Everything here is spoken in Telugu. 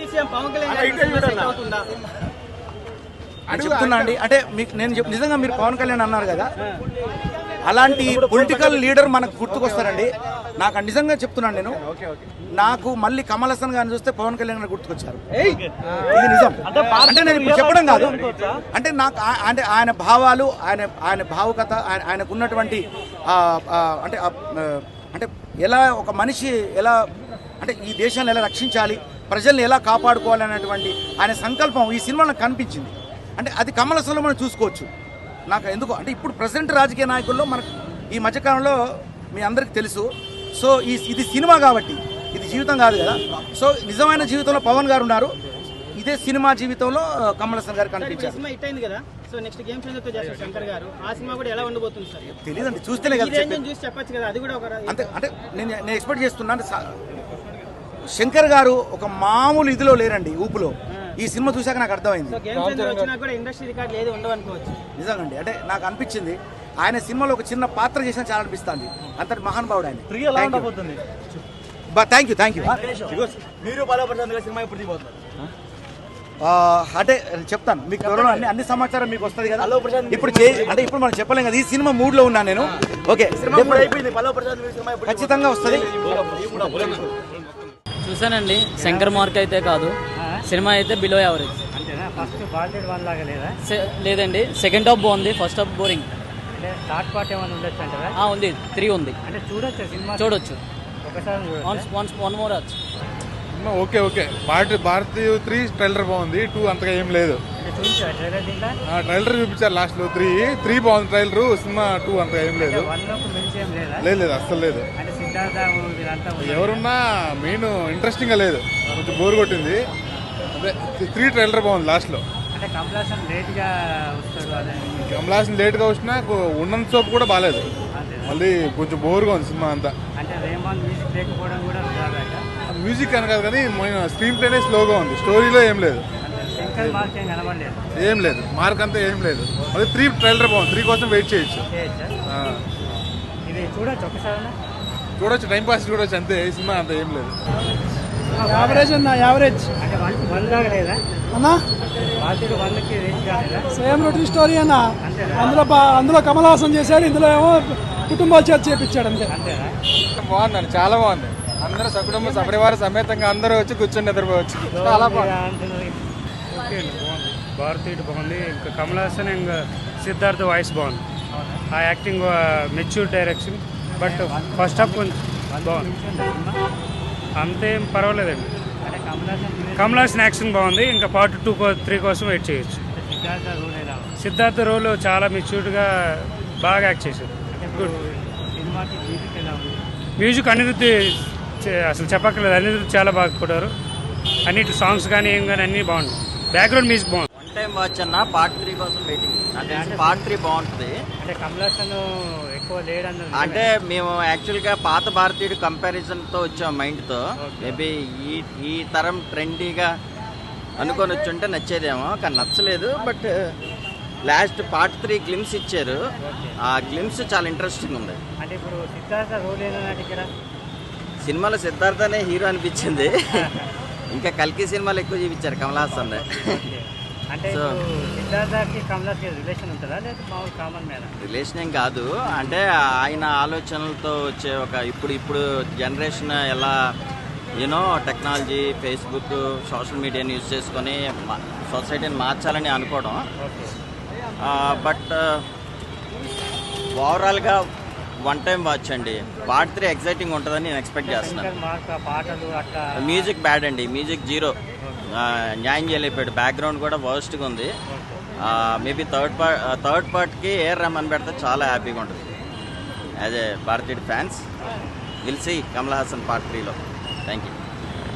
డిప్యూటీ సీఎం పవన్ కళ్యాణ్ చెప్తున్నా అండి. అంటే మీకు నేను చెప్- నిజంగా మీరు పవన్ కళ్యాణ్ అన్నారు కదా. అలాంటి పొలిటికల్ లీడర్ మనకు గుర్తుకొస్తారండి. నాకు నిజంగా చెప్తున్నాను నేను. నాకు మళ్ళీ కమల్ హాసన్ గారిని చూస్తే పవన్ కళ్యాణ్ గారు గుర్తుకొచ్చారు. ఇది నిజం. అంటే నేను ఇప్పుడు చెప్పడం కాదు. అంటే నాకు అంటే ఆయన భావాలు ఆయన ఆయన భావుకత ఆయన ఆయనకు ఉన్నటువంటి అంటే అంటే ఎలా ఒక మనిషి ఎలా అంటే ఈ దేశాన్ని ఎలా రక్షించాలి ప్రజల్ని ఎలా కాపాడుకోవాలి అనేటువంటి ఆయన సంకల్పం ఈ సినిమాలో నాకు కనిపించింది. అంటే అది కమల్ మనం చూసుకోవచ్చు. నాకు ఎందుకు? అంటే ఇప్పుడు ప్రజెంట్ రాజకీయ నాయకుల్లో మనకు ఈ మధ్యకాలంలో మీ అందరికీ తెలుసు. సో ఈ ఇది సినిమా కాబట్టి ఇది జీవితం కాదు కదా. సో నిజమైన జీవితంలో పవన్ గారు ఉన్నారు. ఇదే సినిమా జీవితంలో కమల్ హాసన్ గారు కనిపించారు. సినిమా హిట్ అయింది కదా. సో నెక్స్ట్ గేమ్ చేంజర్తో చేస్తారు శంకర్ గారు. ఆ సినిమా కూడా ఎలా ఉండబోతుంది సార్? తెలియదండి చూస్తేనే కదా రేంజ్ చెప్పేది. చూసి చెప్పొచ్చు కదా అది కూడా ఒక అంతే అంటే నేను నేను ఎక్స్పెక్ట్ చేస్తున్నాను శంకర్ గారు ఒక మామూలు ఇదిలో లేరండి ఊపులో. ఈ సినిమా చూశాక నాకు అర్థమైంది. నిజంగండి. అంటే నాకు అనిపించింది ఆయన సినిమాలో ఒక చిన్న పాత్ర చేసిన చాలా అనిపిస్తుంది. అంతటి మహానుభావుడు ఆయన. థ్యాంక్ యూ థ్యాంక్ యూ మీరు సినిమా ఇప్పుడు అంటే చెప్తాను మీకు త్వరలో అన్ని అన్ని సమాచారం మీకు వస్తుంది కదా. ఇప్పుడు అంటే ఇప్పుడు మనం చెప్పలేం కదా ఈ సినిమా మూడ్లో ఉన్నాను నేను. ఓకే. ఖచ్చితంగా వస్తుంది. చూసానండి శంకర్ మార్క్ అయితే కాదు. సినిమా అయితే బిలో యావరేజ్ అంతేనా? ఫస్ట్ బాల్టెడ్ వన్ లాగా లేదా? లేదండి. సెకండ్ హాఫ్ బాగుంది ఫస్ట్ హాఫ్ బోరింగ్ అంటే థర్డ్ పార్ట్ ఏమైనా ఉండొచ్చు అంటారా? ఆ, ఉంది. త్రీ ఉంది. అంటే చూడొచ్చు సినిమా. చూడొచ్చు. ఒకసారి చూడొచ్చు? వన్స్ వన్స్ వన్ మోర్ వచ్చు okay okay. Bharat Bharatiya three trailer బాగుంది. టూ అంతగా ఏం లేదు. ట్రైలర్ దీంట్లో? ఆ ట్రైలర్ చూపించారు లాస్ట్లో త్రీ త్రీ బాగుంది ట్రైలర్. సినిమా టూ అంతగా ఏం లేదు. వన్లోకి మించి ఏం లేదా? లేదు లేదు అస్సలు లేదు. ఎవరున్నా మెయిన్ ఇంట్రెస్టింగ్గా లేదు. కొంచెం బోర్ కొట్టింది. అదే త్రీ ట్రైలర్ బాగుంది లాస్ట్లో. అంటే కమలాసన్ లేట్గా వస్తాడు అదే కమలాసన్ లేట్గా వచ్చినా ఉన్నంత సోపు కూడా బాగాలేదు? మళ్ళీ కొంచెం బోర్గా ఉంది సినిమా అంతా. మ్యూజిక్ అని కాదు కానీ స్క్రీన్ ప్లేనే స్లోగా ఉంది. స్టోరీలో ఏం లేదు. ఏం లేదు. మార్క్ అంతా ఏం లేదు. మళ్ళీ త్రీ ట్రైలర్ బాగుంది. త్రీ కోసం వెయిట్ చేయొచ్చు. చూడొచ్చు ఒకసారి చూడొచ్చు టైం పాస్ చూడొచ్చు అంతే ఈ సినిమా అంత ఏం లేదు. యావరేజ్ అన్న? యావరేజ్ అన్నా సేమ్ రొటీన్ స్టోరీ అన్న. అందులో బా- అందులో కమల్ హాసన్ చేశాడు ఇందులో ఏమో కుటుంబాలు చేర్చి చేపించాడు అంతే. బాగుందండి చాలా బాగుంది అందరూ సకుటుంబ సపరివార సమేతంగా అందరూ వచ్చి కూర్చొని నిద్రపోవచ్చు. చాలా బాగుంది ఓకే అండి బాగుంది. భారతీయుడు బాగుంది. ఇంకా కమల్ హాసన్ ఇంకా సిద్ధార్థ్ వాయిస్ బాగుంది. ఆ acting mature direction but first half కొంచెం బాగుంది అంతేం పర్వాలేదండి. కమల్ యాక్షన్ బాగుంది. ఇంకా పార్ట్ టూ త్రీ కోసం వెయిట్ చేయొచ్చు. సిద్ధార్థ రోల్ చాలా మెచ్యూర్డ్గా బాగా యాక్ట్ చేశారు. గుడ్ మ్యూజిక్ అనిరుద్ధి అసలు చెప్పక్కర్లేదు. అనిరుద్ధి చాలా బాగా కొట్టారు. అన్నిటి సాంగ్స్ కానీ ఏం కానీ అన్నీ బాగుంది బ్యాక్గ్రౌండ్ మ్యూజిక్ బాగుంది. వన్ టైం వాచ్ అన్న పార్ట్ త్రీ కోసం వెయిటింగ్ పార్ట్ త్రీ బాగుంటుంది. అంటే కమల్ హాసన్ ఎక్కువ లేడన్నది అంటే మేము యాక్చువల్గా పాత భారతీయుడు కంపారిజన్తో వచ్చాం మైండ్తో మేబీ ఈ ఈ తరం ట్రెండీగా అనుకొని వచ్చుంటే నచ్చేదేమో కానీ నచ్చలేదు. But last part three glimpse ఇచ్చారు. ఆ గ్లిమ్స్ చాలా ఇంట్రెస్టింగ్ ఉంది. అంటే ఇప్పుడు సిద్ధార్థ రోల్ ఏంటంటే ఇక్కడ? సినిమాలో సిద్ధార్థనే హీరో అనిపించింది. ఇంకా కల్కి సినిమాలు ఎక్కువ చూపించారు కమల్ హాసన్ రిలేషన్ ఏం కాదు. అంటే ఆయన ఆలోచనలతో వచ్చే ఒక ఇప్పుడు ఇప్పుడు జనరేషన్ ఎలా you know technology Facebook social మీడియాని యూజ్ చేసుకొని సొసైటీని మార్చాలని అనుకోవడం. బట్ ఓవరాల్గా వన్ టైం వాచ్ అండి. పార్ట్ త్రీ ఎగ్జైటింగ్ ఉంటుందని నేను ఎక్స్పెక్ట్ చేస్తున్నాను. మ్యూజిక్ బ్యాడ్ అండి. మ్యూజిక్ జీరో న్యాయం చేయలేపాడు బ్యాక్గ్రౌండ్ కూడా వర్స్ట్గా ఉంది. మేబీ థర్డ్ పార్ట్ థర్డ్ పార్ట్కి ఏఆర్ రహమాన్ పెడితే చాలా హ్యాపీగా ఉంటుంది. As a Bharateeyudu fans will see Kamal Haasan part త్రీలో థ్యాంక్ యూ